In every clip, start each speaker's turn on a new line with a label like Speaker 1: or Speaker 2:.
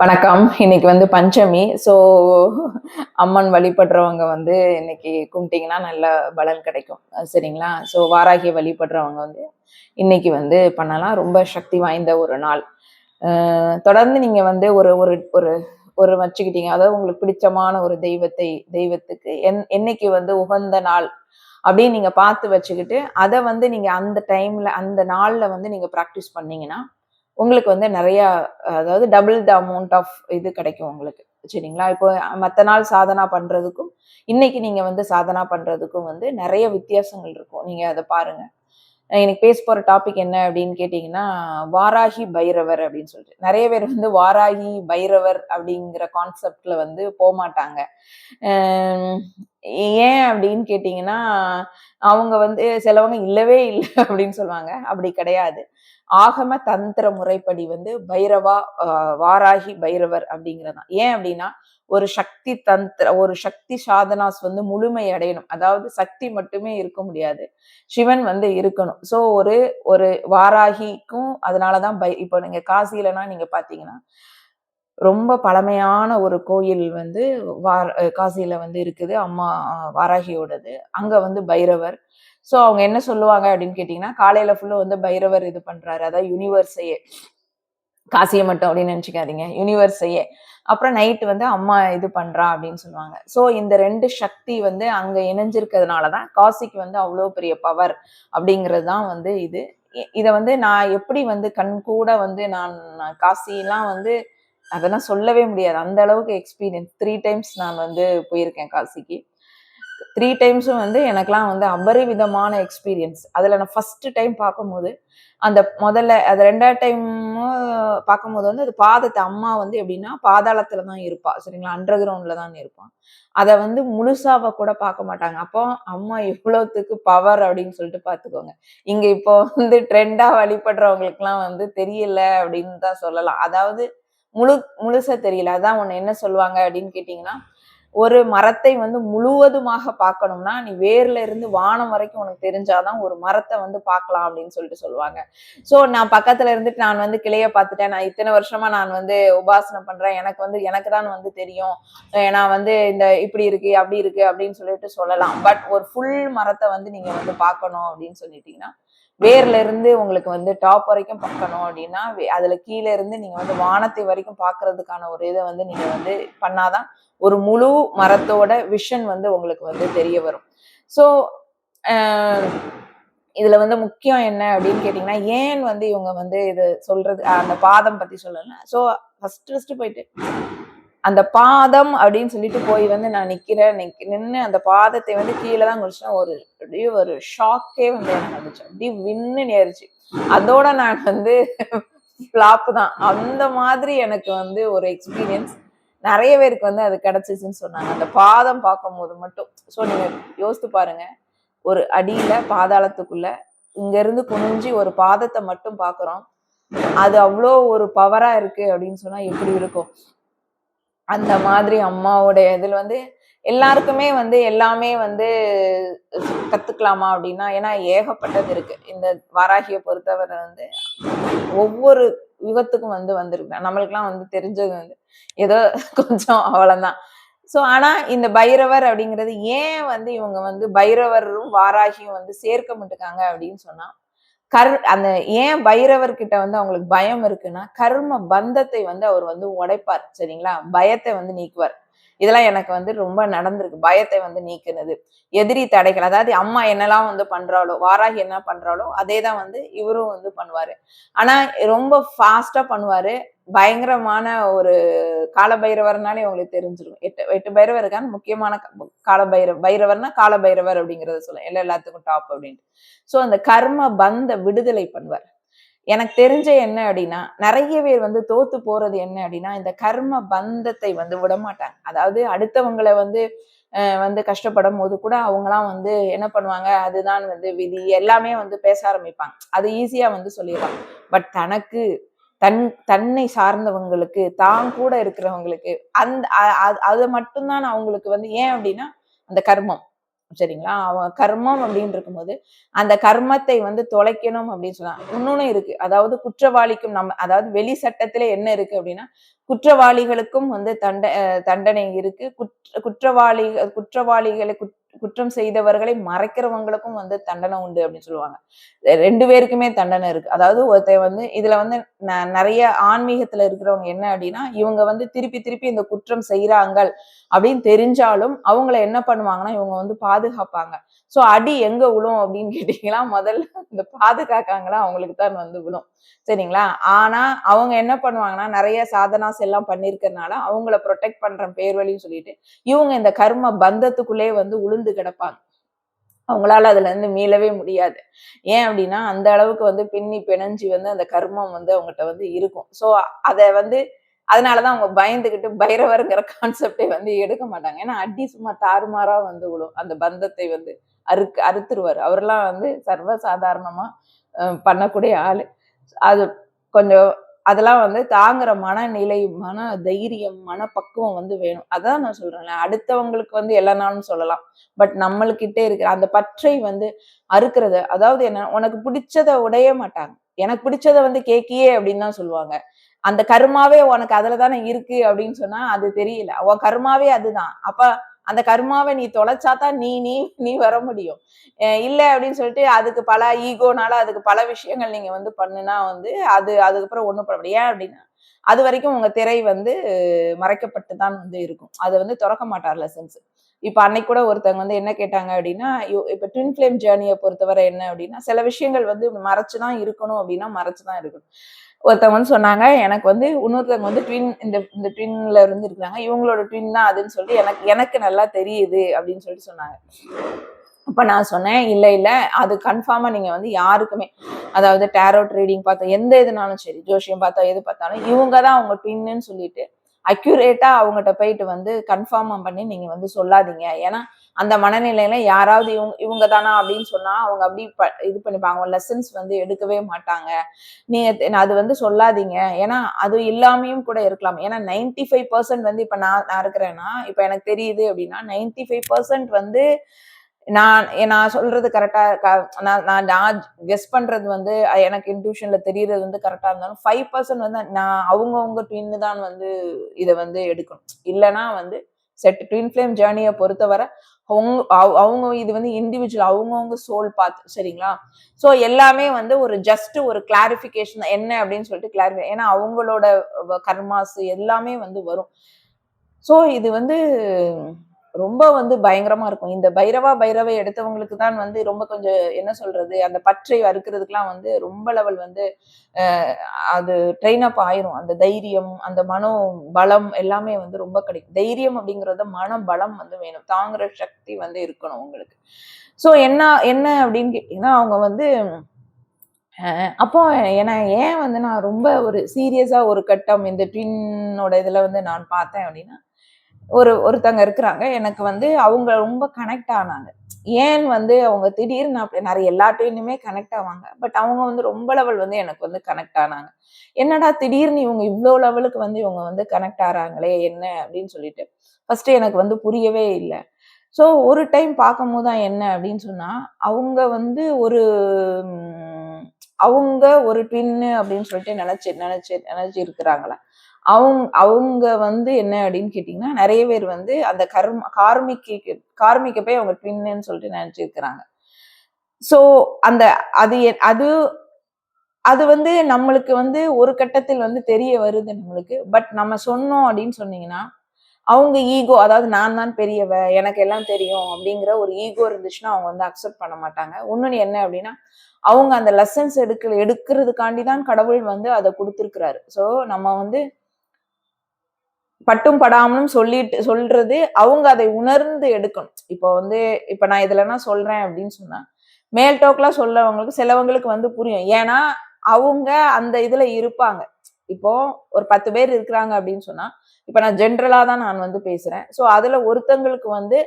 Speaker 1: வணக்கம். இன்னைக்கு வந்து பஞ்சமி. ஸோ அம்மன் வழிபடுறவங்க வந்து இன்னைக்கு கும்பிட்டிங்கன்னா நல்ல பலன் கிடைக்கும். சரிங்களா? ஸோ வாராகி வழிபடுறவங்க வந்து இன்னைக்கு வந்து பண்ணலாம். ரொம்ப சக்தி வாய்ந்த ஒரு நாள். தொடர்ந்து நீங்கள் வந்து ஒரு ஒரு ஒரு ஒரு வச்சுக்கிட்டீங்க. அதாவது உங்களுக்கு பிடிச்சமான ஒரு தெய்வத்தை தெய்வத்துக்கு என் என்னைக்கு வந்து உகந்த நாள் அப்படின்னு நீங்கள் பார்த்து வச்சுக்கிட்டு அதை வந்து நீங்கள் அந்த டைமில் அந்த நாளில் வந்து நீங்கள் ப்ராக்டிஸ் பண்ணீங்கன்னா உங்களுக்கு வந்து நிறையா அதாவது டபுள் த அமௌண்ட் ஆஃப் இது கிடைக்கும் உங்களுக்கு. சரிங்களா? இப்போ மற்ற நாள் சாதனா பண்ணுறதுக்கும் இன்னைக்கு நீங்கள் வந்து சாதனா பண்ணுறதுக்கும் வந்து நிறைய வித்தியாசங்கள் இருக்கும். நீங்கள் அதை பாருங்க. எனக்கு பேச போகிற டாபிக் என்ன அப்படின்னு கேட்டிங்கன்னா வாராகி பைரவர் அப்படின்னு சொல்லிட்டு. நிறைய பேர் வந்து வாராகி பைரவர் அப்படிங்கிற கான்செப்டில் வந்து போக மாட்டாங்க ஏன் அப்படின்னு கேட்டிங்கன்னா அவங்க வந்து சிலவங்க இல்லவே இல்லை அப்படின்னு சொல்லுவாங்க. அப்படி கிடையாது. ஆகம தந்திர முறைப்படி வந்து பைரவா வாராகி பைரவர் அப்படிங்கிறதான் ஏன் அப்படின்னா ஒரு சக்தி தந்திர ஒரு சக்தி சாதனாஸ் வந்து முழுமை அடையணும். அதாவது சக்தி மட்டுமே இருக்க முடியாது. சிவன் வந்து இருக்கணும். ஸோ ஒரு ஒரு வாராகிக்கும் அதனாலதான் பை இப்போ நீங்க காசிலனா நீங்க பாத்தீங்கன்னா ரொம்ப பழமையான ஒரு கோயில் வந்து வார காசியில வந்து இருக்குது. அம்மா வாராகியோடது. அங்க வந்து பைரவர் ஸோ அவங்க என்ன சொல்லுவாங்க அப்படின்னு கேட்டிங்கன்னா காலையில் ஃபுல்லாக வந்து பைரவர் இது பண்ணுறாரு அதாவது யூனிவர்ஸையே காசியை மட்டும் அப்படின்னு நினச்சிக்காதீங்க. யூனிவர்ஸையே அப்புறம் நைட்டு வந்து அம்மா இது பண்ணுறா அப்படின்னு சொல்லுவாங்க. ஸோ இந்த ரெண்டு சக்தி வந்து அங்கே இணைஞ்சிருக்கிறதுனால தான் காசிக்கு வந்து அவ்வளோ பெரிய பவர் அப்படிங்கிறது தான் வந்து இது. இதை வந்து நான் எப்படி வந்து கண் கூட வந்து நான் நான் காசிலாம் வந்து அதெல்லாம் சொல்லவே முடியாது. அந்த அளவுக்கு எக்ஸ்பீரியன்ஸ் த்ரீ டைம்ஸ் நான் வந்து போயிருக்கேன் காசிக்கு. த்ரீ டைம்ஸும் வந்து எனக்குலாம் வந்து அபரிவிதமான எக்ஸ்பீரியன்ஸ் அதில் நான் ஃபஸ்ட்டு டைம் பார்க்கும்போது அந்த முதல்ல அது ரெண்டாவது டைமும் பார்க்கும்போது வந்து அது பாதத்தை அம்மா வந்து எப்படின்னா பாதாளத்தில் தான் இருப்பா. சரிங்களா? அண்டர் கிரவுண்டில் தான் இருப்பான் அதை வந்து முழுசாவை கூட பார்க்க மாட்டாங்க. அப்போ அம்மா இவ்வளோத்துக்கு பவர் அப்படின்னு சொல்லிட்டு பார்த்துக்கோங்க. இங்கே இப்போ வந்து ட்ரெண்டாக வழிபடுறவங்களுக்குலாம் வந்து தெரியல அப்படின்னு தான் சொல்லலாம். அதாவது முழு முழுசா தெரியல. அதான் ஒன்று என்ன சொல்லுவாங்க அப்படின்னு கேட்டிங்கன்னா ஒரு மரத்தை வந்து முழுவதுமாக பார்க்கணும்னா நீ வேர்ல இருந்து வானம் வரைக்கும் உனக்கு தெரிஞ்சாதான் ஒரு மரத்தை வந்து பார்க்கலாம் அப்படின்னு சொல்லிட்டு சொல்லுவாங்க. சோ நான் பக்கத்துல இருந்துட்டு நான் வந்து கிளைய பார்த்துட்டேன். நான் இத்தனை வருஷமா நான் வந்து உபாசனை பண்றேன். எனக்கு வந்து எனக்கு தான் வந்து தெரியும். ஏன்னா நான் வந்து இந்த இப்படி இருக்கு அப்படி இருக்கு அப்படின்னு சொல்லிட்டு சொல்லலாம். பட் ஒரு ஃபுல் மரத்தை வந்து நீங்க வந்து பார்க்கணும் அப்படின்னு சொல்லிட்டீங்கன்னா வேர்ல இருந்து உங்களுக்கு வந்து டாப் வரைக்கும் பார்க்கணும் அப்படின்னா வே- அதுல கீழே இருந்து நீங்க வந்து வானத்தை வரைக்கும் பார்க்கறதுக்கான ஒரு இதை வந்து நீங்க வந்து பண்ணாதான் ஒரு முழு மரத்தோட விஷன் வந்து உங்களுக்கு வந்து தெரிய வரும். ஸோ இதுல வந்து முக்கியம் என்ன அப்படின்னு கேட்டிங்கன்னா ஏன் வந்து இவங்க வந்து இது சொல்றது அந்த பாதம் பத்தி சொல்லல. ஸோ ஃபர்ஸ்ட் ஃபர்ஸ்ட் போயிட்டு அந்த பாதம் அப்படின்னு சொல்லிட்டு போய் வந்து நான் நிக்கிறேன் நிக்க நின்று அந்த பாதத்தை வந்து கீழே தான் குடிச்சேன் ஒரு அப்படியே ஒரு ஷாக்கே வந்து எனக்கு வந்துச்சு. அப்படியே வின்னு நேரிச்சு. அதோட நான் வந்து ஃப்ளாப் தான். அந்த மாதிரி எனக்கு வந்து ஒரு எக்ஸ்பீரியன்ஸ் நிறைய பேருக்கு வந்து அது கிடைச்சிச்சுன்னு சொன்னாங்க. அந்த பாதம் பார்க்கும்போது மட்டும். ஸோ நீங்க யோசித்து பாருங்க. ஒரு அடியில பாதாளத்துக்குள்ள இங்க இருந்து குனிஞ்சு ஒரு பாதத்தை மட்டும் பார்க்குறோம். அது அவ்வளோ ஒரு பவரா இருக்கு அப்படின்னு சொன்னா எப்படி இருக்கும்? அந்த மாதிரி அம்மாவோடைய இதில் வந்து எல்லாருக்குமே வந்து எல்லாமே வந்து கத்துக்கலாமா அப்படின்னா ஏன்னா ஏகப்பட்டது இருக்கு. இந்த வாராகியை பொறுத்தவரை வந்து ஒவ்வொரு யுகத்துக்கும் வந்து வந்திருக்கு. நம்மளுக்குலாம் வந்து தெரிஞ்சது வந்து ஏதோ கொஞ்சம் அவ்வளோதான் ஸோ ஆனால் இந்த பைரவர் அப்படிங்கிறது ஏன் வந்து இவங்க வந்து பைரவரும் வாராகியும் வந்து சேர்க்க மாட்டுக்காங்க அப்படின்னு சொன்னால் கர் அந்த ஏன் பைரவர்கிட்ட வந்து அவங்களுக்கு பயம் இருக்குன்னா கர்ம பந்தத்தை வந்து அவர் வந்து உடைப்பார் சரிங்களா? பயத்தை வந்து நீக்குவார். இதெல்லாம் எனக்கு வந்து ரொம்ப நடந்திருக்கு. பயத்தை வந்து நீக்குனது. எதிரி தடைகள் அதாவது அம்மா என்னெல்லாம் வந்து பண்றாளோ வாராகி என்ன பண்றாளோ அதே தான் வந்து இவரும் வந்து பண்ணுவாரு. ஆனா ரொம்ப ஃபாஸ்டா பண்ணுவாரு. பயங்கரமான ஒரு காலபைரவர்னாலே உங்களுக்கு தெரிஞ்சிடும் எட்டு எட்டு பைரவர் இருக்கான்னு முக்கியமான காலபைரவ பைரவர்னா காலபைரவர் அப்படிங்கிறத சொல்ல எல்லா எல்லாத்துக்கும் டாப் அப்படின்ட்டு. ஸோ அந்த கர்ம பந்த விடுதலை பண்ணுவார். எனக்கு தெரிஞ்ச என்ன அப்படின்னா நிறைய பேர் வந்து தோத்து போறது என்ன அப்படின்னா இந்த கர்ம பந்தத்தை வந்து விடமாட்டாங்க. அதாவது அடுத்தவங்களை வந்து வந்து கஷ்டப்படும் போது கூட அவங்களாம் வந்து என்ன பண்ணுவாங்க அதுதான் வந்து விதி. எல்லாமே வந்து பேச ஆரம்பிப்பாங்க. அது ஈஸியா வந்து சொல்லிடலாம். பட் தனக்கு தன் தன்னை சார்ந்தவங்களுக்கு தான் கூட இருக்கிறவங்களுக்கு அந்த அது மட்டும்தான் அவங்களுக்கு வந்து ஏன் அப்படின்னா அந்த கர்மம். சரிங்களா? அவன் கர்மம் அப்படின்னு இருக்கும்போது அந்த கர்மத்தை வந்து தொலைக்கணும் அப்படின்னு சொன்னா இன்னொன்னு இருக்கு. அதாவது குற்றவாளிக்கும் நம்ம அதாவது வெளி சட்டத்துல என்ன இருக்கு அப்படின்னா குற்றவாளிகளுக்கும் வந்து தண்ட தண்டனை இருக்கு. குற்ற குற்றவாளி குற்றவாளிகளை குற்றம் செய்தவர்களை மறைக்கிறவங்களுக்கும் வந்து தண்டனை உண்டு அப்படின்னு சொல்லுவாங்க. ரெண்டு பேருக்குமே தண்டனை இருக்கு. அதாவது ஒருத்தன் வந்து இதுல வந்து ந- நிறைய ஆன்மீகத்துல இருக்கிறவங்க என்ன அப்படின்னா இவங்க வந்து திருப்பி திருப்பி இந்த குற்றம் செய்யறாங்க அப்படின்னு தெரிஞ்சாலும் அவங்கள என்ன பண்ணுவாங்கன்னா இவங்க வந்து பாதுகாப்பாங்க. ஸோ அடி எங்கே விழும் அப்படின்னு கேட்டிங்களா? முதல்ல இந்த பாதுகாக்காங்களா அவங்களுக்கு தான் வந்து விழும். சரிங்களா? ஆனால் அவங்க என்ன பண்ணுவாங்கன்னா நிறைய சாதனாஸ் எல்லாம் பண்ணிருக்கறனால அவங்கள ப்ரொடெக்ட் பண்ணுற பேர் வழின்னு சொல்லிட்டு இவங்க இந்த கர்ம பந்தத்துக்குள்ளே வந்து உளுந்து கிடப்பாங்க. அவங்களால அதுல இருந்து மீளவே முடியாது. ஏன் அப்படின்னா அந்த அளவுக்கு வந்து பின்னி பிணைஞ்சி வந்து அந்த கர்மம் வந்து அவங்ககிட்ட வந்து இருக்கும். ஸோ அதை வந்து அதனாலதான் அவங்க பயந்துகிட்டு பைரவருங்கிற கான்செப்டே வந்து எடுக்க மாட்டாங்க. ஏன்னா அடி சும்மா தாறுமாறா வந்து விழும். அந்த பந்தத்தை வந்து அறுக்கு அறுத்துருவார். அவரெல்லாம் வந்து சர்வசாதாரணமாக பண்ணக்கூடிய ஆள். அது கொஞ்சம் அதெல்லாம் வந்து தாங்குற மனநிலை மன தைரியம் மனப்பக்குவம் வந்து வேணும். அதான் நான் சொல்றேன்ல அடுத்தவங்களுக்கு வந்து எல்லா சொல்லலாம். பட் நம்மளுக்கிட்டே இருக்கிற அந்த பற்றை வந்து அறுக்கிறது அதாவது என்ன உனக்கு பிடிச்சத உடைய மாட்டாங்க. எனக்கு பிடிச்சத வந்து கேக்கியே அப்படின்னு தான் சொல்லுவாங்க. அந்த கருமாவே உனக்கு அதுல தானே இருக்கு அப்படின்னு சொன்னா அது தெரியல. உன் கருமாவே அதுதான். அப்ப அந்த கர்மாவை நீ தொலைச்சாதான் நீ நீ நீ வர முடியும். இல்லை அப்படின்னு சொல்லிட்டு அதுக்கு பல ஈகோனால அதுக்கு பல விஷயங்கள் நீங்க வந்து பண்ணுனா வந்து அது அதுக்கப்புறம் ஒண்ணும் பண்ண முடியும் ஏன் அப்படின்னா அது வரைக்கும் உங்க திரை வந்து மறைக்கப்பட்டு தான் வந்து இருக்கும். அது வந்து திறக்க மாட்டார் லெசன்ஸ். இப்ப அன்னைக்கு கூட ஒருத்தவங்க வந்து என்ன கேட்டாங்க அப்படின்னா இப்போ இப்ப ட்வின் ஃபிளேம் ஜேர்னியை பொறுத்தவரை என்ன அப்படின்னா சில விஷயங்கள் வந்து மறைச்சுதான் இருக்கணும் அப்படின்னா மறைச்சுதான் இருக்கணும். ஒருத்தவங்க வந்து சொன்னாங்க எனக்கு வந்து இன்னொருத்தவங்க வந்து ட்வின் இந்த இந்த ட்வின்ல இருந்து இருக்கிறாங்க இவங்களோட ட்வின் தான் அதுன்னு சொல்லிட்டு எனக்கு எனக்கு நல்லா தெரியுது அப்படின்னு சொல்லிட்டு சொன்னாங்க. அப்ப நான் சொன்னேன் இல்ல இல்ல அது கன்ஃபார்மா நீங்க வந்து யாருக்குமே அதாவது டேரோட் ரீடிங் பார்த்தா எந்த இதுனாலும் சரி ஜோஷியம் பார்த்தா எது பார்த்தாலும் இவங்க தான் அவங்க ட்வின்னு சொல்லிட்டு அக்யூரேட்டா அவங்ககிட்ட போயிட்டு வந்து கன்ஃபார்மாக பண்ணி நீங்க வந்து சொல்லாதீங்க. ஏன்னா அந்த மனநிலையில யாராவது இவங்க இவங்க தானா அப்படின்னு சொன்னா அவங்க அப்படி இது பண்ணிப்பாங்க. லெசன்ஸ் வந்து எடுக்கவே மாட்டாங்க. நீங்க அது வந்து சொல்லாதீங்க. ஏன்னா அது இல்லாமையும் கூட இருக்கலாம். ஏன்னா 95% ஃபைவ் பர்சன்ட் வந்து இப்ப நான் நான் இருக்கிறேன்னா இப்ப எனக்கு தெரியுது அப்படின்னா 95% ஃபைவ் பர்சன்ட் வந்து நான் நான் சொல்றது கரெக்டா நான் நான் நான் கெஸ் பண்றது வந்து எனக்கு இன்ட்யூஷன்ல தெரியறது வந்து கரெக்டா இருந்தாலும் ஃபைவ் பர்சன்ட் வந்து நான் அவங்கவுங்க ட்வின்னு தான் வந்து இதை வந்து எடுக்கணும். இல்லைன்னா வந்து செட் ட்வின் ஃப்ளேம் ஜேர்னியை பொறுத்தவரை அவங்க அவங்க இது வந்து இண்டிவிஜுவல் அவங்கவுங்க சோல் பார்த்து சரிங்களா? ஸோ எல்லாமே வந்து ஒரு ஜஸ்ட் ஒரு கிளாரிஃபிகேஷன் என்ன அப்படின்னு சொல்லிட்டு கிளாரிஃபை ஏன்னா அவங்களோட கர்மாஸ் எல்லாமே வந்து வரும். ஸோ இது வந்து ரொம்ப வந்து பயங்கரமா இருக்கும். இந்த பைரவா பைரவை எடுத்தவங்களுக்கு தான் வந்து ரொம்ப கொஞ்சம் என்ன சொல்றது அந்த பற்றை அறுக்கிறதுக்கெல்லாம் வந்து ரொம்ப லெவல் வந்து அது ட்ரெயின் அப் ஆயிரும். அந்த தைரியம் அந்த மனோ பலம் எல்லாமே வந்து ரொம்ப கிடைக்கும். தைரியம் அப்படிங்கறத மன பலம் வந்து வேணும். தாங்குற சக்தி வந்து இருக்கணும் உங்களுக்கு. ஸோ என்ன என்ன அப்படின்னு கேட்டீங்கன்னா அவங்க வந்து அப்போ ஏன்னா ஏன் வந்து நான் ரொம்ப ஒரு சீரியஸா ஒரு கட்டம் இந்த ட்வின்னோட இதுல வந்து நான் பார்த்தேன் அப்படின்னா ஒரு ஒருத்தங்க இருக்கிறாங்க. எனக்கு வந்து அவங்க ரொம்ப கனெக்ட் ஆனாங்க. ஏன் வந்து அவங்க திடீர்னு அப்படி நிறைய எல்லாத்தையுமே கனெக்ட் ஆவாங்க. பட் அவங்க வந்து ரொம்ப லெவல் வந்து எனக்கு வந்து கனெக்ட் ஆனாங்க. என்னடா திடீர்னு இவங்க இவ்வளோ லெவலுக்கு வந்து இவங்க வந்து கனெக்ட் ஆகிறாங்களே என்ன அப்படின்னு சொல்லிட்டு. ஃபர்ஸ்ட் எனக்கு வந்து புரியவே இல்லை. ஸோ ஒரு டைம் பார்க்கும்போது தான் என்ன அப்படின்னு சொன்னால் அவங்க வந்து ஒரு அவங்க ஒரு ட்வின்னு அப்படின்னு சொல்லிட்டு நினச்சி நினச்சி நினச்சி இருக்கிறாங்களா? அவங்க அவங்க வந்து என்ன அப்படின்னு கேட்டிங்கன்னா நிறைய பேர் வந்து அந்த கர்ம கார்மிக்கு கார்மிக்க போய் அவங்க ட்வின்னு சொல்லிட்டு நினச்சிருக்கிறாங்க. ஸோ அந்த அது அது அது வந்து நம்மளுக்கு வந்து ஒரு கட்டத்தில் வந்து தெரிய வருது நம்மளுக்கு. பட் நம்ம சொன்னோம் அப்படின்னு சொன்னீங்கன்னா அவங்க ஈகோ அதாவது நான் தான் பெரியவ எனக்கு எல்லாம் தெரியும் அப்படிங்கிற ஒரு ஈகோ இருந்துச்சுன்னா அவங்க வந்து அக்செப்ட் பண்ண மாட்டாங்க. இன்னொன்று என்ன அப்படின்னா அவங்க அந்த லெசன்ஸ் எடுக்க எடுக்கிறதுக்காண்டி தான் கடவுள் வந்து அதை கொடுத்துருக்குறாரு. ஸோ நம்ம வந்து பட்டும் படாமலும் சொல்லிட்டு சொல்றது அவங்க அதை உணர்ந்து எடுக்கணும். இப்போ வந்து இப்போ நான் இதுலன்னா சொல்றேன் அப்படின்னு சொன்னா மேல் டோக்கெலாம் சொல்லவங்களுக்கு சிலவங்களுக்கு வந்து புரியும். ஏன்னா அவங்க அந்த இதுல இருப்பாங்க. இப்போ ஒரு பத்து பேர் இருக்கிறாங்க அப்படின்னு சொன்னா இப்போ நான் ஜென்ரலாக தான் நான் வந்து பேசுறேன். ஸோ அதுல ஒருத்தங்களுக்கு வந்து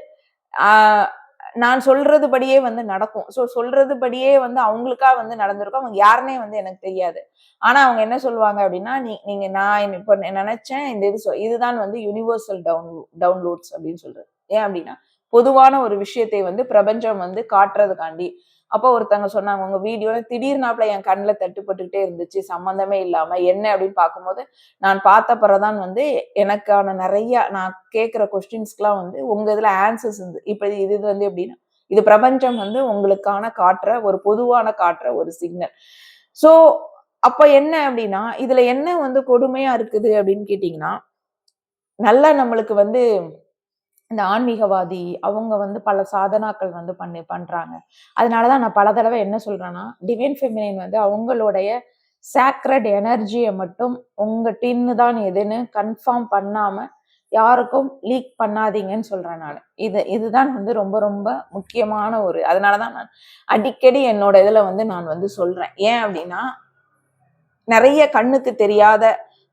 Speaker 1: நான் சொல்றது படியே வந்து நடக்கும். ஸோ சொல்றதுபடியே வந்து அவங்களுக்கா வந்து நடந்திருக்கும். அவங்க யாருன்னே வந்து எனக்கு தெரியாது. ஆனா அவங்க என்ன சொல்லுவாங்க அப்படின்னா நீ நீங்க நான் இப்போ நினைச்சேன் இந்த இது இதுதான் வந்து யூனிவர்சல் டவுன் டவுன்லோட்ஸ் அப்படின்னு சொல்றது. ஏன் அப்படின்னா பொதுவான ஒரு விஷயத்தை வந்து பிரபஞ்சம் வந்து காட்டுறதுக்காண்டி. அப்போ ஒருத்தவங்க சொன்னாங்க உங்க வீடியோல திடீர்னாப்புல என் கண்ணில் தட்டுப்பட்டுக்கிட்டே இருந்துச்சு சம்மந்தமே இல்லாம என்ன? அப்படின்னு பார்க்கும்போது நான் பார்த்த பிறதான் வந்து எனக்கான நிறைய நான் கேட்குற கொஸ்டின்ஸ்க்கெலாம் வந்து உங்க இதுல ஆன்சர்ஸ் இருந்து இப்போ இது இது வந்து எப்படின்னா இது பிரபஞ்சம் வந்து உங்களுக்கான காட்டுற ஒரு பொதுவான காட்டுற ஒரு சிக்னல் ஸோ அப்போ என்ன அப்படின்னா இதுல என்ன வந்து கொடுமையா இருக்குது அப்படின்னு கேட்டிங்கன்னா நல்லா நம்மளுக்கு வந்து இந்த ஆன்மீகவாதி அவங்க வந்து பல சாதனாக்கள் வந்து பண்ணி பண்றாங்க. அதனாலதான் நான் பல தடவை என்ன சொல்றேன்னா டிவைன் ஃபெமினின் வந்து அவங்களுடைய சாக்ரட் எனர்ஜியை மட்டும் உங்க டின்னு தான் எதுன்னு கன்ஃபார்ம் பண்ணாம யாருக்கும் லீக் பண்ணாதீங்கன்னு சொல்றேன் நான். இது இதுதான் வந்து ரொம்ப ரொம்ப முக்கியமான ஒரு அதனாலதான் நான் அடிக்கடி என்னோட இதுல வந்து நான் வந்து சொல்றேன். ஏன் அப்படின்னா நிறைய கண்ணுக்கு தெரியாத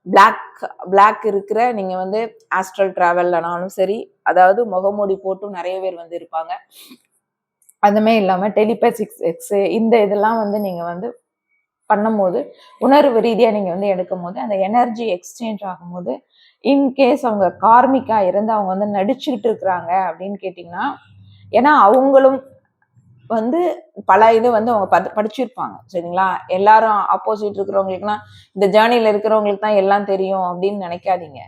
Speaker 1: பிளாக் பிளாக் இருக்கிற நீங்கள் வந்து ஆஸ்ட்ரல் ட்ராவல்லனாலும் சரி அதாவது முகமூடி போட்டும் நிறைய பேர் வந்து இருப்பாங்க. அதுமே இல்லாமல் டெலிபேசிக்ஸ் எக்ஸ் இந்த இதெல்லாம் வந்து நீங்கள் வந்து பண்ணும்போது உணர்வு ரீதியாக நீங்கள் வந்து எடுக்கும் போது அந்த எனர்ஜி எக்ஸ்சேஞ்ச் ஆகும்போது இன்கேஸ் அவங்க கார்மிக்காக இருந்து அவங்க வந்து நடிச்சுக்கிட்டு இருக்கிறாங்க அப்படின்னு கேட்டிங்கன்னா ஏன்னா அவங்களும் வந்து பல இது வந்து அவங்க பத் படிச்சிருப்பாங்க. சரிங்களா? எல்லாரும் ஆப்போசிட் இருக்கிறவங்களுக்குலாம் இந்த ஜேர்னியில் இருக்கிறவங்களுக்கு தான் எல்லாம் தெரியும் அப்படின்னு நினைக்காதீங்க.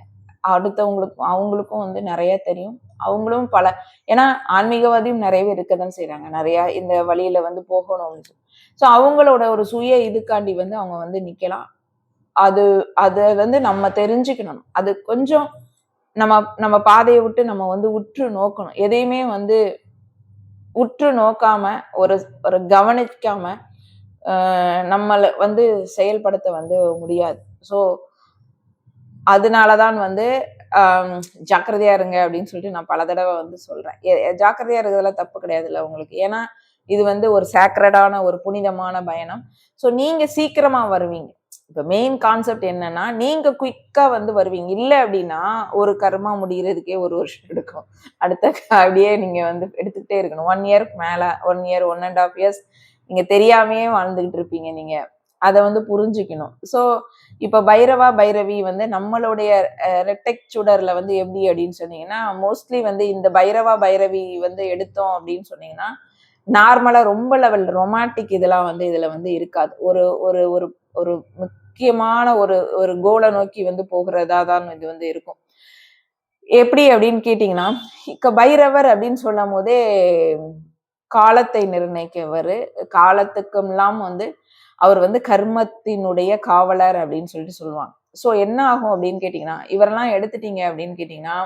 Speaker 1: அடுத்தவங்களுக்கும் அவங்களுக்கும் வந்து நிறைய தெரியும். அவங்களும் பல ஏன்னா ஆன்மீகவாதியும் நிறைய பேர் இருக்க தான் செய்கிறாங்க நிறையா இந்த வழியில் வந்து போகணும். ஸோ அவங்களோட ஒரு சுய இதுக்காண்டி வந்து அவங்க வந்து நிற்கலாம் அது அதை வந்து நம்ம தெரிஞ்சுக்கணும். அது கொஞ்சம் நம்ம நம்ம பாதையை விட்டு நம்ம வந்து உற்று நோக்கணும். எதையுமே வந்து உற்று நோக்காம ஒரு ஒரு கவனிக்காம நம்மளை வந்து செயல்படுத்த வந்து முடியாது. ஸோ அதனால தான் வந்து ஜாக்கிரதையா இருங்க அப்படின்னு சொல்லிட்டு நான் பல தடவை வந்து சொல்றேன். ஜாக்கிரதையா இருக்கிறதுல தப்பு கிடையாதுல்ல உங்களுக்கு. ஏன்னா இது வந்து ஒரு சேக்ரடான ஒரு புனிதமான பயணம். ஸோ நீங்க சீக்கிரமா வருவீங்க. இப்போ மெயின் கான்செப்ட் என்னன்னா நீங்க குயிக்கா வந்து வருவீங்க. இல்லை அப்படின்னா ஒரு கர்மா முடிகிறதுக்கே ஒரு வருஷம் எடுக்கும். அடுத்த அப்படியே நீங்க வந்து எடுத்துக்கிட்டே இருக்கணும். ஒன் இயருக்கு மேல one year one and half years நீங்க தெரியாமையே வாழ்ந்துகிட்டு இருப்பீங்க நீங்க. அதை வந்து புரிஞ்சுக்கணும். ஸோ இப்போ பைரவா பைரவி வந்து நம்மளுடைய ரெட்டெக் சுடர்ல வந்து எப்படி அப்படின்னு சொன்னீங்கன்னா மோஸ்ட்லி வந்து இந்த பைரவா பைரவி வந்து எடுத்தோம் அப்படின்னு சொன்னீங்கன்னா நார்மலாக ரொம்ப லெவல் ரொமாட்டிக் இதெல்லாம் வந்து இதில் வந்து இருக்காது. ஒரு ஒரு ஒரு ஒரு முக்கியமான ஒரு ஒரு கோலை நோக்கி வந்து போகிறதா தான் இது வந்து இருக்கும். எப்படி அப்படின்னு கேட்டிங்கன்னா இக்க பைரவர் அப்படின்னு சொல்லும் போதே காலத்தை நிர்ணயிக்கவர். காலத்துக்கெல்லாம் வந்து அவர் வந்து கர்மத்தினுடைய காவலர் அப்படின்னு சொல்லிட்டு சொல்லுவாங்க. ஸோ என்ன ஆகும் அப்படின்னு கேட்டிங்கன்னா இவரெல்லாம் எடுத்துட்டீங்க அப்படின்னு கேட்டிங்கன்னா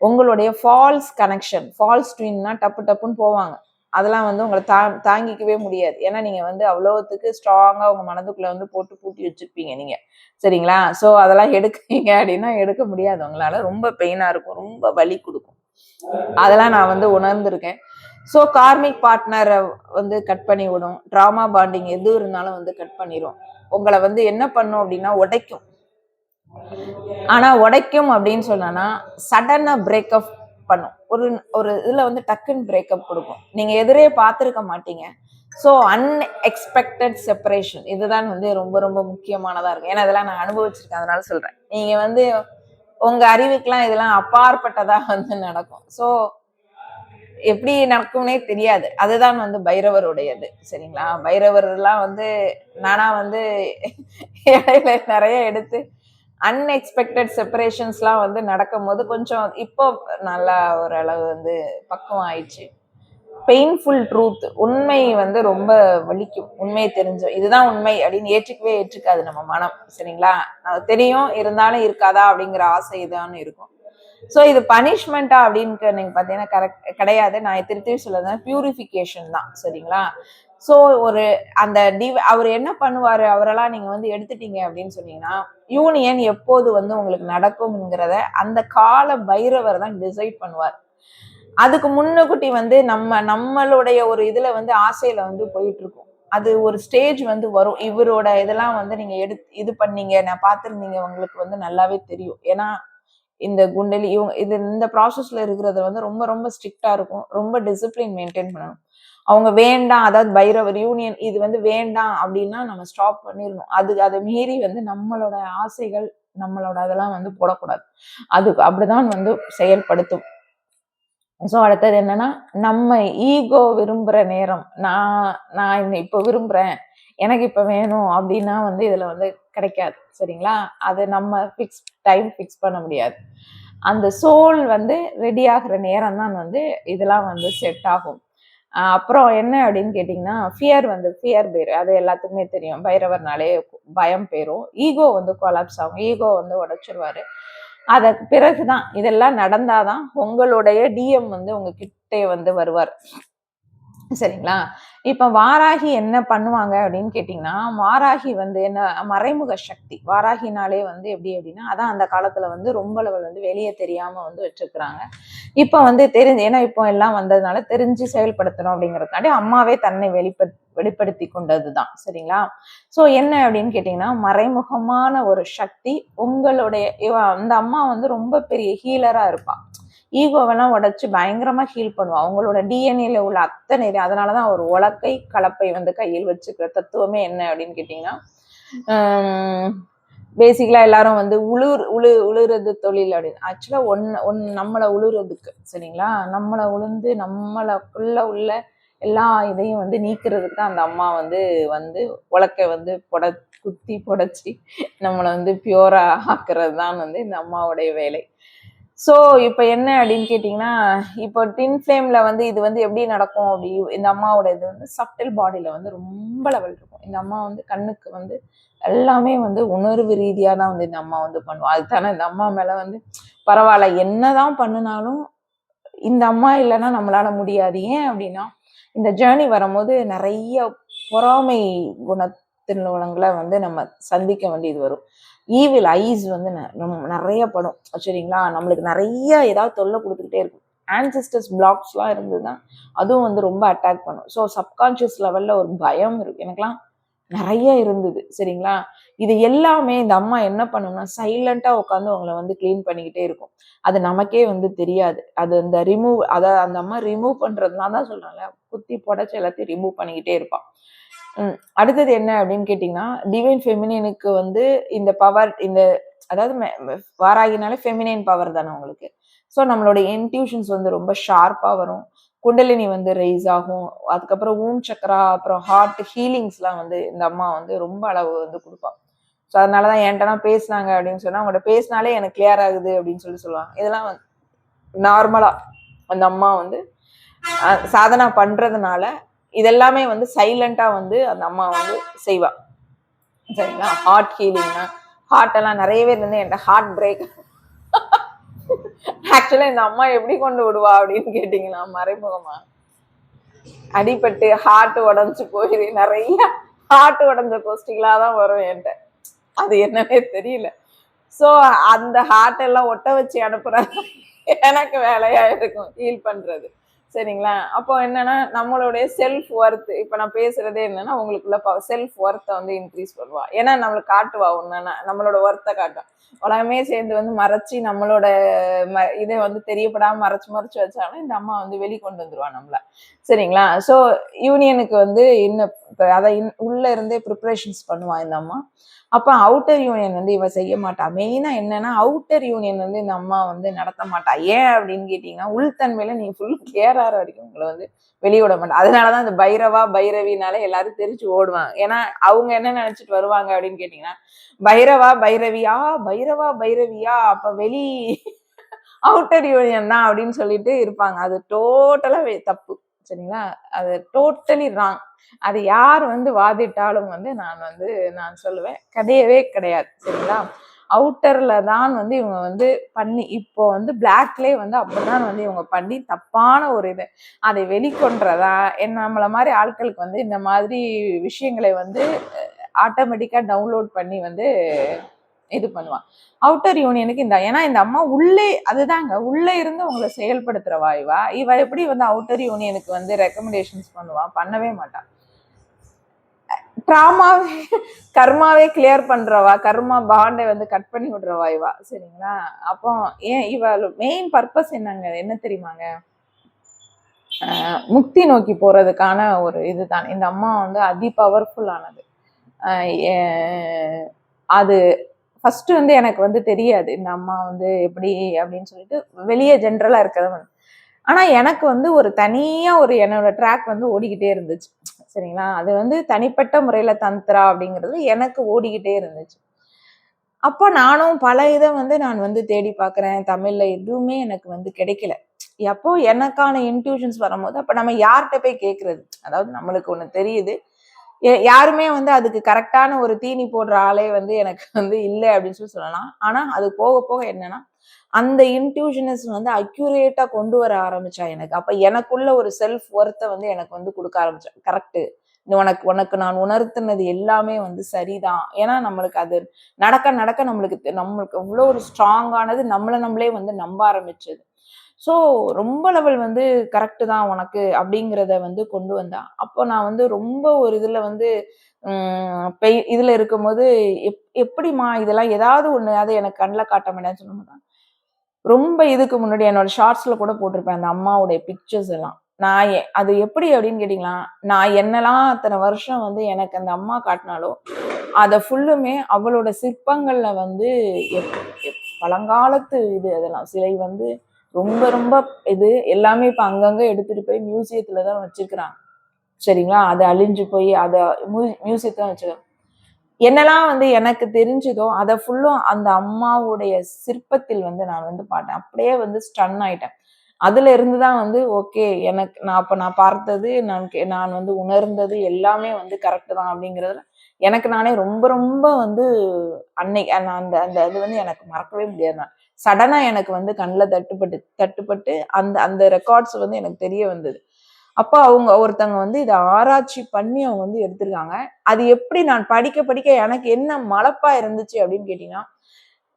Speaker 1: உங்களுடைய ஃபால்ஸ் கனெக்ஷன் ஃபால்ஸ் ட்வின்னா டப்பு டப்புன்னு போவாங்க. அதெல்லாம் வந்து உங்களை தா தாங்கிக்கவே முடியாது. ஏன்னா நீங்க வந்து அவ்வளோத்துக்கு ஸ்ட்ராங்காக உங்க மனதுக்குள்ள வந்து போட்டு பூட்டி வச்சிருப்பீங்க நீங்க. சரிங்களா? ஸோ அதெல்லாம் எடுக்கிறீங்க அப்படின்னா எடுக்க முடியாது. உங்களால ரொம்ப பெயினா இருக்கும். ரொம்ப வலி கொடுக்கும். அதெல்லாம் நான் வந்து உணர்ந்திருக்கேன். ஸோ கார்மிக் பார்ட்னரை வந்து கட் பண்ணி விடும் ட்ராமா பாண்டிங் எது இருந்தாலும் வந்து கட் பண்ணிடும் உங்களை வந்து என்ன பண்ணும் அப்படின்னா உடைக்கும். ஆனா உடைக்கும் அப்படின்னு சொன்னா சடனா பிரேக்அப் பண்ணும். ஒரு ஒரு இதுல வந்து டக்குன்னு பிரேக்கப் கொடுக்கும். நீங்க எதிரே பார்த்துருக்க மாட்டீங்க. ஸோ அன்எக்ஸ்பெக்டட் செப்பரேஷன் இதுதான் வந்து ரொம்ப ரொம்ப முக்கியமானதா இருக்கும். ஏன்னா இதெல்லாம் நான் அனுபவிச்சிருக்கேன். அதனால சொல்றேன். நீங்க வந்து உங்க அறிவுக்கெல்லாம் இதெல்லாம் அப்பாற்பட்டதா வந்து நடக்கும். ஸோ எப்படி நடக்கும்னே தெரியாது. அதுதான் வந்து பைரவருடையது. சரிங்களா? பைரவர்லாம் வந்து நானா வந்து இடையில நிறைய எடுத்து அன்எக்ஸ்பெக்டட் செப்பரேஷன்ஸ்லாம் வந்து நடக்கும் போது கொஞ்சம் இப்போ நல்லா ஓரளவு வந்து பக்குவம் ஆயிடுச்சு. பெயின்ஃபுல் ட்ரூத் உண்மை வந்து ரொம்ப வலிக்கும். உண்மை தெரிஞ்சோம் இதுதான் உண்மை அப்படின்னு ஏற்றுக்கவே ஏற்றுக்காது நம்ம மனம் சரிங்களா? தெரியும் இருந்தாலும் இருக்காதா அப்படிங்கிற ஆசை இதான்னு இருக்கும். ஸோ இது பனிஷ்மெண்ட்டா அப்படின்னு நீங்கள் பார்த்தீங்கன்னா கரெக்ட் கிடையாது. நான் திருத்தி சொல்லுறது பியூரிஃபிகேஷன் தான் சரிங்களா? ஸோ ஒரு அந்த டிவ் அவர் என்ன பண்ணுவார்? அவரெல்லாம் நீங்கள் வந்து எடுத்துட்டீங்க அப்படின்னு சொன்னீங்கன்னா யூனியன் எப்போது வந்து உங்களுக்கு நடக்கும்ங்கிறத அந்த கால பைரவர் தான் டிசைட் பண்ணுவார். அதுக்கு முன்னுக்குட்டி வந்து நம்ம நம்மளுடைய ஒரு இதில் வந்து ஆசையில் வந்து போயிட்டுருக்கோம். அது ஒரு ஸ்டேஜ் வந்து வரும். இவரோட இதெல்லாம் வந்து நீங்கள் எடு இது பண்ணீங்க நான் பார்த்துருந்தீங்க உங்களுக்கு வந்து நல்லாவே தெரியும். ஏன்னா இந்த குண்டலி இவங்க இது இந்த ப்ராசஸில் இருக்கிறது வந்து ரொம்ப ரொம்ப ஸ்ட்ரிக்டாக இருக்கும். ரொம்ப டிசிப்ளின் மெயின்டைன் பண்ணணும். அவங்க வேண்டாம் அதாவது பைரவர் யூனியன் இது வந்து வேண்டாம் அப்படின்னா நம்ம ஸ்டாப் பண்ணிடணும் அது அதை மீறி வந்து நம்மளோட ஆசைகள் நம்மளோட அதெல்லாம் வந்து போடக்கூடாது. அது அப்படிதான் வந்து செயல்படுத்தும். ஸோ அடுத்தது என்னன்னா நம்ம ஈகோ விரும்புகிற நேரம். நான் நான் இன்னும் இப்போ விரும்புகிறேன் எனக்கு இப்போ வேணும் அப்படின்னா வந்து இதில் வந்து கிடைக்காது சரிங்களா? அது நம்ம ஃபிக்ஸ் டைம் ஃபிக்ஸ் பண்ண முடியாது. அந்த சோல் வந்து ரெடி ஆகிற நேரம் தான் வந்து இதெல்லாம் வந்து செட் ஆகும். அப்புறம் என்ன அப்படின்னு கேட்டிங்கன்னா ஃபியர் வந்து ஃபியர் பேர். அது எல்லாத்துக்குமே தெரியும். பைரவர்னாலே பயம் பேரும். ஈகோ வந்து கொலாப்ஸ் ஆகும். ஈகோ வந்து உடைச்சிருவாரு. அதற்கு பிறகுதான் இதெல்லாம் நடந்தாதான் உங்களுடைய டிஎம் வந்து உங்ககிட்டே வந்து வருவார். சரிங்களா? இப்போ வாராகி என்ன பண்ணுவாங்க அப்படின்னு கேட்டிங்கன்னா வாராகி வந்து என்ன மறைமுக சக்தி. வாராகினாலே வந்து எப்படி அப்படின்னா அதான் அந்த காலத்தில் வந்து ரொம்ப லெவல் வந்து வெளியே தெரியாமல் வந்து வச்சிருக்கிறாங்க. இப்போ வந்து தெரிஞ்சு ஏன்னா இப்போ எல்லாம் வந்ததுனால தெரிஞ்சு செயல்படுத்தணும் அப்படிங்கிறதுக்காண்டி அம்மாவே தன்னை வெளிப்ப வெளிப்படுத்தி கொண்டது தான் சரிங்களா? ஸோ என்ன அப்படின்னு கேட்டிங்கன்னா மறைமுகமான ஒரு சக்தி உங்களுடைய இவ அந்த அம்மா வந்து ரொம்ப பெரிய ஹீலராக இருப்பாள் ஈகோவெல்லாம் உடச்சி பயங்கரமா ஹீல் பண்ணுவோம். அவங்களோட டிஎன்ஏல உள்ள அத்தனை இது அதனாலதான் ஒரு உலக்கை கலப்பை வந்து கையில் வச்சுக்கிற தத்துவமே என்ன அப்படின்னு கேட்டிங்கன்னா பேசிக்கலா எல்லாரும் வந்து உளுர் உளு உழுறது தொழில் அப்படின்னு. ஆக்சுவலா ஒன் ஒன் நம்மளை உழுறதுக்கு சரிங்களா? நம்மளை உளுந்து நம்மளுக்குள்ள உள்ள எல்லா இதையும் வந்து நீக்கிறதுக்கு தான் அந்த அம்மா வந்து வந்து உலக்கை வந்து புட குத்தி புடச்சி நம்மளை வந்து பியூரா ஆக்குறது தான் வந்து இந்த அம்மாவுடைய வேலை. ஸோ இப்போ என்ன அப்படின்னு கேட்டிங்கன்னா இப்போ டின் ஃப்ளேமில் வந்து இது வந்து எப்படி நடக்கும் அப்படி இந்த அம்மாவோட இது வந்து சப்டில் பாடியில் வந்து ரொம்ப லெவல் இருக்கும். இந்த அம்மா வந்து கண்ணுக்கு வந்து எல்லாமே வந்து உணர்வு ரீதியாக தான் வந்து இந்த அம்மா வந்து பண்ணுவோம் அதுதானே இந்த அம்மா மேலே வந்து பரவாயில்ல. என்னதான் பண்ணினாலும் இந்த அம்மா இல்லைன்னா நம்மளால முடியாது. ஏன் அப்படின்னா இந்த ஜேர்னி வரும்போது நிறைய பொறாமை குணத்தின் உலங்களை வந்து நம்ம சந்திக்க வேண்டியது வரும். ஈவில் ஐஸ் வந்து நிறைய படம். சரிங்களா? நம்மளுக்கு நிறைய ஏதாவது தொல்லை கொடுத்துக்கிட்டே இருக்கும். ஆன்சிஸ்டர்ஸ் பிளாக்ஸ்லாம் இருந்ததுன்னா அதுவும் வந்து ரொம்ப அட்டாக் பண்ணும். ஸோ சப்கான்ஷியஸ் லெவலில் ஒரு பயம் இருக்கு. எனக்குலாம் நிறைய இருந்தது. சரிங்களா? இது எல்லாமே இந்த அம்மா என்ன பண்ணும்னா சைலண்டாக உட்காந்து உங்களை வந்து க்ளீன் பண்ணிக்கிட்டே இருக்கும். அது நமக்கே வந்து தெரியாது. அது அந்த ரிமூவ் அதை அந்த அம்மா ரிமூவ் பண்ணுறதுனால தான் சொல்கிறாங்க குத்தி புடச்சி எல்லாத்தையும் ரிமூவ் பண்ணிக்கிட்டே இருப்பான் அடுத்தது என்ன அப்படின்னு கேட்டிங்கன்னா டிவைன் ஃபெமினினுக்கு வந்து இந்த பவர் இந்த அதாவது வாராகினாலே ஃபெமினைன் பவர் தானே உங்களுக்கு. ஸோ நம்மளோட இன்ட்யூஷன்ஸ் வந்து ரொம்ப ஷார்ப்பாக வரும். குண்டலினி வந்து ரைஸ் ஆகும். அதுக்கப்புறம் ஊம் சக்கரா அப்புறம் ஹார்ட் ஹீலிங்ஸ்லாம் வந்து இந்த அம்மா வந்து ரொம்ப அளவு வந்து கொடுப்பாங்க ஸோ அதனால தான் என்கிட்டனா பேசினாங்க அப்படின்னு சொன்னால் அவங்கள்ட்ட பேசினாலே எனக்கு கிளியர் ஆகுது அப்படின்னு சொல்லி சொல்லுவாங்க. இதெல்லாம் நார்மலாக அந்த அம்மா வந்து சாதனா பண்ணுறதுனால இதெல்லாமே வந்து சைலண்டாக வந்து அந்த அம்மா வந்து செய்வா. சரிங்களா? ஹார்ட் ஹீலிங்னா ஹார்ட் எல்லாம் நிறைய பேர் வந்து என்கிட்ட ஹார்ட் பிரேக் ஆக்சுவலாக இந்த அம்மா எப்படி கொண்டு விடுவா அப்படின்னு கேட்டிங்கன்னா மறைமுகமா. அடிபட்டு ஹார்ட் உடஞ்சு போயிடு நிறைய ஹார்ட் உடஞ்ச கோஷ்டிகளாக தான் வரும் என்கிட்ட. அது என்னன்னே தெரியல. ஸோ அந்த ஹார்ட் எல்லாம் ஒட்ட வச்சு அனுப்புறது எனக்கு வேலையா இருக்கும். ஹீல் பண்றது. சரிங்களா? அப்போ என்னன்னா நம்மளுடைய செல்ஃப் ஒர்த் இப்போ நான் பேசுறதே என்னன்னா உங்களுக்குள்ள செல்ஃப் ஒர்த்தை வந்து இன்க்ரீஸ் பண்ணுவா. ஏன்னா நம்மளுக்கு காட்டுவா ஒன்றுனா நம்மளோட ஒர்த்தை காட்டுவா. உலகமே சேர்ந்து வந்து மறைச்சி நம்மளோட ம இதை வந்து தெரியப்படாம மறைச்சு மறைச்சு வச்சாலும் இந்த அம்மா வந்து வெளிக்கொண்டு வந்துருவா நம்மள. சரிங்களா? ஸோ யூனியனுக்கு வந்து இன்னும் இப்போ அதை உள்ள இருந்தே ப்ரிப்ரேஷன்ஸ் பண்ணுவா இந்த அம்மா. அப்போ அவுட்டர் யூனியன் வந்து இவ செய்ய மாட்டா. மெயினாக என்னன்னா அவுட்டர் யூனியன் வந்து இந்த அம்மா வந்து நடத்த மாட்டா. ஏன் அப்படின்னு கேட்டீங்கன்னா உள்தன்மையில நீ ஃபுல் கேர் வரைக்கும் உங்களை வந்து வெளியோட மாட்டா. அதனாலதான் இந்த பைரவா பைரவினால எல்லாரும் தெரிச்சு ஓடுவாங்க. ஏன்னா அவங்க என்ன நினைச்சிட்டு வருவாங்க அப்படின்னு கேட்டீங்கன்னா பைரவா பைரவியா பைரவா பைரவியா? அப்ப வெளி அவுட்டர் யூனியன் தான் அப்படின்னு சொல்லிட்டு இருப்பாங்க. அது டோட்டலா தப்பு. சரிங்களா? அது டோட்டலி ராங் அது யார் வந்து வாதிட்டாலும் வந்து நான் வந்து நான் சொல்லுவேன் கிடையவே கிடையாது சரிங்களா? அவுட்டர்ல தான் வந்து இவங்க வந்து பண்ணி இப்போ வந்து பிளாக்லே வந்து அப்படிதான் வந்து இவங்க பண்ணி தப்பான ஒரு இது அதை வெளிக்கொன்றதா என்ன நம்மளை மாதிரி ஆட்களுக்கு வந்து இந்த மாதிரி விஷயங்களை வந்து ஆட்டோமேட்டிக்காக டவுன்லோட் பண்ணி வந்து இது பண்ணுவான். அவுட்டர் யூனியனுக்கு இந்த ஏன்னா இந்த அம்மா உள்ளே அதுதாங்க உள்ளே இருந்து உங்களை செயல்படுத்துகிற வாய்வா? இவ எப்படி வந்து அவுட்டர் யூனியனுக்கு வந்து ரெக்கமெண்டேஷன்ஸ் பண்ணுவான் பண்ணவே மாட்டான் ட்ராமாவே கர்மாவே கிளியர் பண்றவா? கர்மா பாண்டை வந்து கட் பண்ணி விடுறவா இவா சரிங்களா? அப்போ ஏன் இவள் மெயின் பர்பஸ் என்னங்க? என்ன தெரியுமாங்க? முக்தி நோக்கி போறதுக்கான ஒரு இதுதான். இந்த அம்மா வந்து அதி பவர்ஃபுல்லானது அது ஃபர்ஸ்ட் வந்து எனக்கு வந்து தெரியாது இந்த அம்மா வந்து எப்படி அப்படின்னு சொல்லிட்டு வெளியே ஜென்ரலா இருக்கிறத வந்து. ஆனா எனக்கு வந்து ஒரு தனியா ஒரு என்னோட ட்ராக் வந்து ஓடிக்கிட்டே இருந்துச்சு. சரிங்களா? அது வந்து தனிப்பட்ட முறையில தந்திரா அப்படிங்கிறது எனக்கு ஓடிக்கிட்டே இருந்துச்சு. அப்போ நானும் பல இதை வந்து நான் வந்து தேடி பார்க்குறேன். தமிழ்ல எதுவுமே எனக்கு வந்து கிடைக்கல. எப்போ எனக்கான இன்ட்யூஷன்ஸ் வரும்போது அப்போ நம்ம யார்கிட்ட போய் கேட்கறது அதாவது நம்மளுக்கு ஒன்று தெரியுது. யாருமே வந்து அதுக்கு கரெக்டான ஒரு தீனி போடுற ஆளே வந்து எனக்கு வந்து இல்லை அப்படின்னு சொல்லி சொல்லலாம். ஆனால் அது போக போக என்னன்னா அந்த இன்ட்யூஷனஸ் வந்து அக்யூரேட்டா கொண்டு வர ஆரம்பிச்சா எனக்கு. அப்ப எனக்குள்ள ஒரு செல்ஃப் ஒர்த்தை வந்து எனக்கு வந்து கொடுக்க ஆரம்பிச்சா கரெக்ட் உனக்கு உனக்கு நான் உணர்த்தினது எல்லாமே வந்து சரிதான். ஏன்னா நம்மளுக்கு அது நடக்க நடக்க நம்மளுக்கு நம்மளுக்கு அவ்வளோ ஒரு ஸ்ட்ராங்கானது நம்மளை நம்மளே வந்து நம்ப ஆரம்பிச்சது. ஸோ ரொம்ப லெவல் வந்து கரெக்டு தான் உனக்கு அப்படிங்கிறத வந்து கொண்டு வந்தான். அப்போ நான் வந்து ரொம்ப ஒரு இதில் வந்து பெய் இதில் இருக்கும்போது எப் எப்படிம்மா இதெல்லாம் ஏதாவது ஒன்று அதை எனக்கு கண்ணில் காட்ட மாட்டேன்னு சொல்லும்போது ரொம்ப இதுக்கு முன்னாடி என்னோட ஷார்ட்ஸில் கூட போட்டிருப்பேன் அந்த அம்மாவுடைய பிக்சர்ஸ் எல்லாம். நான் எ- அது எப்படி அப்படின்னு கேட்டிங்களா நான் என்னெல்லாம் அத்தனை வருஷம் வந்து எனக்கு அந்த அம்மா காட்டினாலோ அதை ஃபுல்லுமே அவளோட சிற்பங்களில் வந்து எப்- பழங்காலத்து இது அதெல்லாம் சிலை வந்து ரொம்ப ரொம்ப இது எல்லாமே இப்போ அங்கங்க எடுத்துட்டு போய் மியூசியத்துல தான் வச்சிருக்கிறாங்க. சரிங்களா? அது அழிஞ்சு போய் அதை மியூசியத்துல தான் வச்சிருக்காங்க. என்னெல்லாம் வந்து எனக்கு தெரிஞ்சதோ அதை ஃபுல்லும் அந்த அம்மாவுடைய சிற்பத்தில் வந்து நான் வந்து பார்த்தேன் அப்படியே வந்து ஸ்டன் ஆயிட்டேன். அதுல இருந்து தான் வந்து ஓகே எனக்கு நான் அப்ப நான் பார்த்தது நான் கே- நான் வந்து உணர்ந்தது எல்லாமே வந்து கரெக்ட் தான் அப்படிங்கிறதுல எனக்கு நானே ரொம்ப ரொம்ப வந்து அன்னைக்கு நான் அந்த அந்த இது வந்து எனக்கு மறக்கவே முடியாது நான். சடனாக எனக்கு வந்து கண்ணில் தட்டுப்பட்டு தட்டுப்பட்டு அந்த அந்த ரெக்கார்ட்ஸ் வந்து எனக்கு தெரிய வந்தது. அப்போ அவங்க ஒருத்தவங்க வந்து இதை ஆராய்ச்சி பண்ணி அவங்க வந்து எடுத்திருக்காங்க. அது எப்படி நான் படிக்க படிக்க எனக்கு என்ன மலப்பா இருந்துச்சு அப்படின்னு கேட்டீங்கன்னா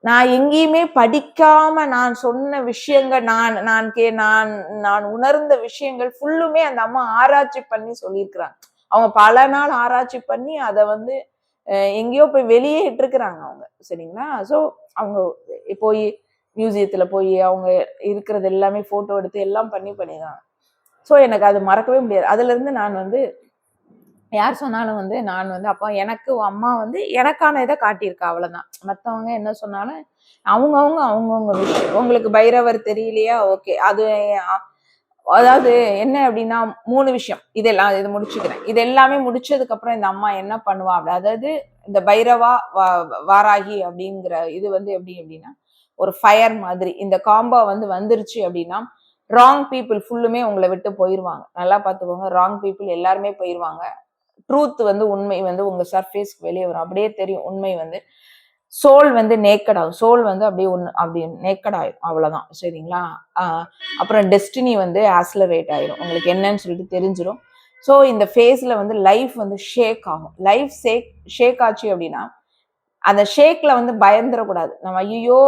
Speaker 1: நான் எங்கேயுமே படிக்காம நான் சொன்ன விஷயங்கள் நான் நான் கே நான் நான் உணர்ந்த விஷயங்கள் ஃபுல்லுமே அந்த அம்மா ஆராய்ச்சி பண்ணி சொல்லியிருக்கிறாங்க. அவங்க பல நாள் ஆராய்ச்சி பண்ணி அதை வந்து எங்கேயோ போய் வெளியே இட்டுருக்குறாங்க அவங்க. சரிங்களா? ஸோ அவங்க போய் மியூசியத்தில் போய் அவங்க இருக்கிறது எல்லாமே ஃபோட்டோ எடுத்து எல்லாம் பண்ணி பண்ணிடுறாங்க ஸோ எனக்கு அது மறக்கவே முடியாது. அதுலேருந்து நான் வந்து யார் சொன்னாலும் வந்து நான் வந்து அப்பா எனக்கு அம்மா வந்து எனக்கான இதை காட்டியிருக்கா அவ்வளோதான் மற்றவங்க என்ன சொன்னாலும் அவங்கவுங்க அவங்கவுங்க விஷயம். உங்களுக்கு பைரவர் தெரியலையா? ஓகே அது அதாவது என்ன அப்படின்னா மூணு விஷயம். இதெல்லாம் இது முடிச்சுக்கிறேன். இது எல்லாமே முடிச்சதுக்கு அப்புறம் இந்த அம்மா என்ன பண்ணுவா? அப்படி அதாவது இந்த பைரவா வா- வாராகி அப்படிங்கிற இது வந்து எப்படி அப்படின்னா ஒரு ஃபயர் மாதிரி. இந்த காம்போ வந்து வந்துருச்சு அப்படின்னா ராங் பீப்புள் ஃபுல்லுமே உங்களை விட்டு போயிடுவாங்க நல்லா பார்த்துக்கோங்க. ராங் பீப்புள் எல்லாருமே போயிடுவாங்க ட்ரூத் வந்து உண்மை வந்து உங்கள் சர்ஃபேஸ்க்கு வெளியே வரும். அப்படியே தெரியும். உண்மை வந்து சோல் வந்து நேக்கட் ஆகும் சோல் வந்து அப்படியே ஒன்று அப்படி நேக்கட் ஆயிடும் அவ்வளோதான் சரிங்களா அப்புறம் டெஸ்டினி வந்து ஆஸ்லரேட் ஆயிடும் உங்களுக்கு என்னன்னு சொல்லிட்டு தெரிஞ்சிடும் ஸோ இந்த ஃபேஸில் வந்து லைஃப் வந்து ஷேக் ஆகும். லைஃப் ஷேக் ஷேக் ஆச்சு அப்படின்னா அந்த ஷேக்ல வந்து பயந்துடக்கூடாது நம்ம ஐயோ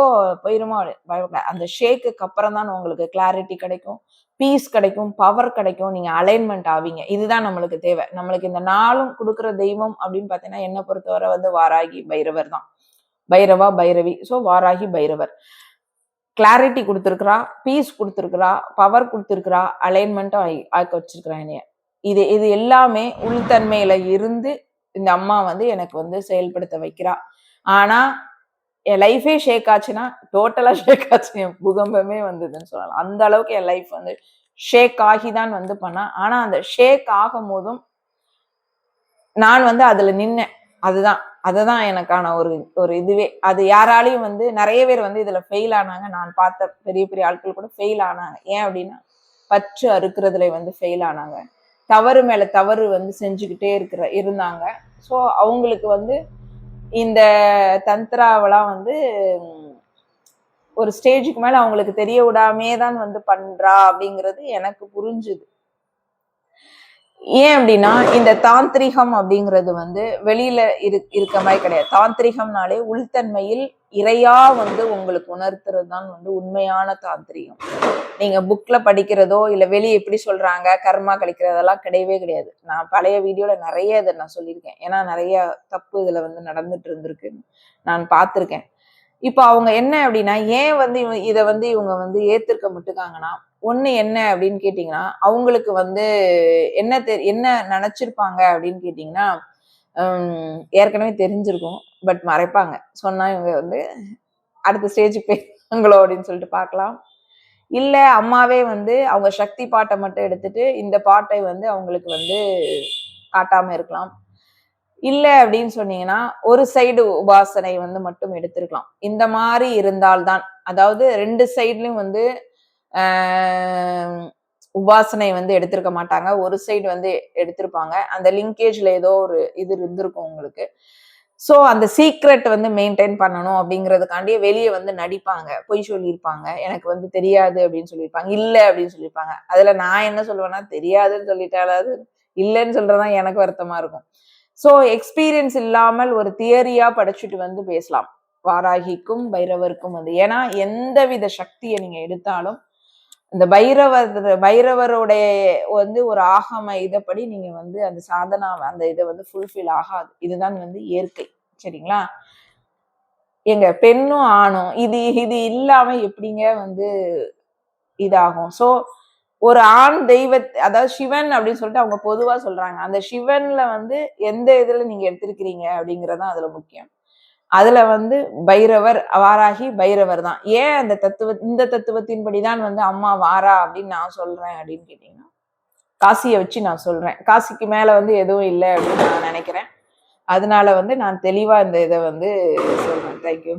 Speaker 1: போயிருமா? பயப்படாது அந்த ஷேக்குக்கு அப்புறம் தான் உங்களுக்கு கிளாரிட்டி கிடைக்கும். பீஸ் கிடைக்கும் பவர் கிடைக்கும். நீங்க அலைன்மெண்ட் ஆவீங்க. இதுதான் நம்மளுக்கு தேவை. நம்மளுக்கு இந்த நாளும் கொடுக்குற தெய்வம் அப்படின்னு பார்த்தீங்கன்னா என்னை பொறுத்தவரை வந்து வாராகி பைரவர் தான். பைரவா பைரவி. ஸோ வாராகி பைரவர். கிளாரிட்டி கொடுத்துருக்குறா பீஸ் கொடுத்துருக்குறா பவர் கொடுத்துருக்குறா அலைன்மெண்ட்டும் ஆக்கி வச்சிருக்கிறா என்னைய. இது இது எல்லாமே உள்தன்மையில இருந்து இந்த அம்மா வந்து எனக்கு வந்து செயல்படுத்த வைக்கிறா. ஆனா என் லைஃபே ஷேக் ஆச்சுன்னா டோட்டலா ஷேக் ஆச்சு. என் பூகம்பமே வந்ததுன்னு சொல்லலாம். அந்த அளவுக்கு என் லைஃப் வந்து ஷேக் ஆகி தான் வந்து பண்ணா. ஆனா அந்த ஷேக் ஆகும் போதும் நான் வந்து அதுல நின்னேன். அதுதான். அதுதான் எனக்கான ஒரு ஒரு இதுவே. அது யாராலையும் வந்து நிறைய பேர் வந்து இதுல ஃபெயில் ஆனாங்க. நான் பார்த்த பெரிய பெரிய ஆட்கள் கூட ஃபெயில் ஆனாங்க. ஏன் அப்படின்னா பற்று அறுக்கிறதுல வந்து ஃபெயில் ஆனாங்க. தவறு மேல தவறு வந்து செஞ்சுக்கிட்டே இருக்கிற இருந்தாங்க. ஸோ அவங்களுக்கு வந்து இந்த தந்திராவெல்லாம் வந்து ஒரு ஸ்டேஜுக்கு மேல அவங்களுக்கு தெரிய விடாமே தான் வந்து பண்றா அப்படிங்கிறது எனக்கு புரிஞ்சுது. ஏன் அப்படின்னா இந்த தாந்திரிகம் அப்படிங்கிறது வந்து வெளியில இரு இருக்க மாதிரி கிடையாது. தாந்திரிகம்னாலே உள்தன்மையில் இறையா வந்து உங்களுக்கு உணர்த்துறது தான் வந்து உண்மையான தாந்திரியம். நீங்க புக்ல படிக்கிறதோ இல்ல வெளியே எப்படி சொல்றாங்க கர்மா கழிக்கிறதெல்லாம் கிடையவே கிடையாது. நான் பழைய வீடியோல நிறைய இதை நான் சொல்லியிருக்கேன். ஏன்னா நிறைய தப்பு இதுல வந்து நடந்துட்டு இருந்திருக்கு. நான் பார்த்துருக்கேன். இப்போ அவங்க என்ன அப்படின்னா ஏன் வந்து இவ- இதை வந்து இவங்க வந்து ஏத்திருக்க முட்டுக்காங்கன்னா ஒண்ணு என்ன அப்படின்னு கேட்டிங்கன்னா அவங்களுக்கு வந்து என்ன தெ என்ன நினைச்சிருப்பாங்க அப்படின்னு கேட்டிங்கன்னா ஏற்கனவே தெரிஞ்சிருக்கும் பட் மறைப்பாங்க. சொன்னால் இவங்க வந்து அடுத்த ஸ்டேஜுக்கு போயிருங்களோ அப்படின்னு சொல்லிட்டு பார்க்கலாம். இல்லை அம்மாவே வந்து அவங்க சக்தி பாட்டை மட்டும் எடுத்துட்டு இந்த பாட்டை வந்து அவங்களுக்கு வந்து காட்டாமல் இருக்கலாம். இல்லை அப்படின்னு சொன்னீங்கன்னா ஒரு சைடு உபாசனை வந்து மட்டும் எடுத்திருக்கலாம். இந்த மாதிரி இருந்தால்தான். அதாவது ரெண்டு சைட்லையும் வந்து உபாசனை வந்து எடுத்திருக்க மாட்டாங்க. ஒரு சைடு வந்து எடுத்திருப்பாங்க. அந்த லிங்கேஜ்ல ஏதோ ஒரு இது இருந்திருக்கும் உங்களுக்கு. ஸோ அந்த சீக்ரெட் வந்து மெயின்டைன் பண்ணணும் அப்படிங்கிறதுக்காண்டியே வெளியே வந்து நடிப்பாங்க. பொய் சொல்லியிருப்பாங்க. எனக்கு வந்து தெரியாது அப்படின்னு சொல்லியிருப்பாங்க. இல்லை அப்படின்னு சொல்லியிருப்பாங்க. அதில் நான் என்ன சொல்லுவேன்னா தெரியாதுன்னு சொல்லிட்டாலாவது இல்லைன்னு சொல்றதுதான் எனக்கு வருத்தமாக இருக்கும். ஸோ எக்ஸ்பீரியன்ஸ் இல்லாமல் ஒரு தியரியாக படிச்சுட்டு வந்து பேசலாம். வாராகிக்கும் பைரவருக்கும் வந்து. ஏன்னா எந்தவித சக்தியை நீங்கள் எடுத்தாலும் இந்த பைரவர் பைரவருடைய வந்து ஒரு ஆகம இதப்படி நீங்க வந்து அந்த சாதனா அந்த இதை வந்து ஃபுல்ஃபில் ஆகாது. இதுதான் வந்து இயற்கை. சரிங்களா? எங்க பெண்ணும் ஆணும் இது இது இல்லாம எப்படிங்க வந்து இதாகும்? சோ ஒரு ஆண் தெய்வ அதாவது சிவன் அப்படின்னு சொல்லிட்டு அவங்க பொதுவா சொல்றாங்க. அந்த சிவன்ல வந்து எந்த இதுல நீங்க எடுத்திருக்கிறீங்க அப்படிங்கறதான் அதுல முக்கியம். அதுல வந்து பைரவர் வாராகி பைரவர் தான். ஏன் அந்த தத்துவ இந்த தத்துவத்தின்படிதான் வந்து அம்மா வாரா அப்படின்னு நான் சொல்றேன் அப்படின்னு கேட்டீங்கன்னா காசியை வச்சு நான் சொல்றேன். காசிக்கு மேல வந்து எதுவும் இல்லை அப்படின்னு நான் நினைக்கிறேன். அதனால வந்து நான் தெளிவா இந்த இதை வந்து சொல்றேன். தேங்க்யூ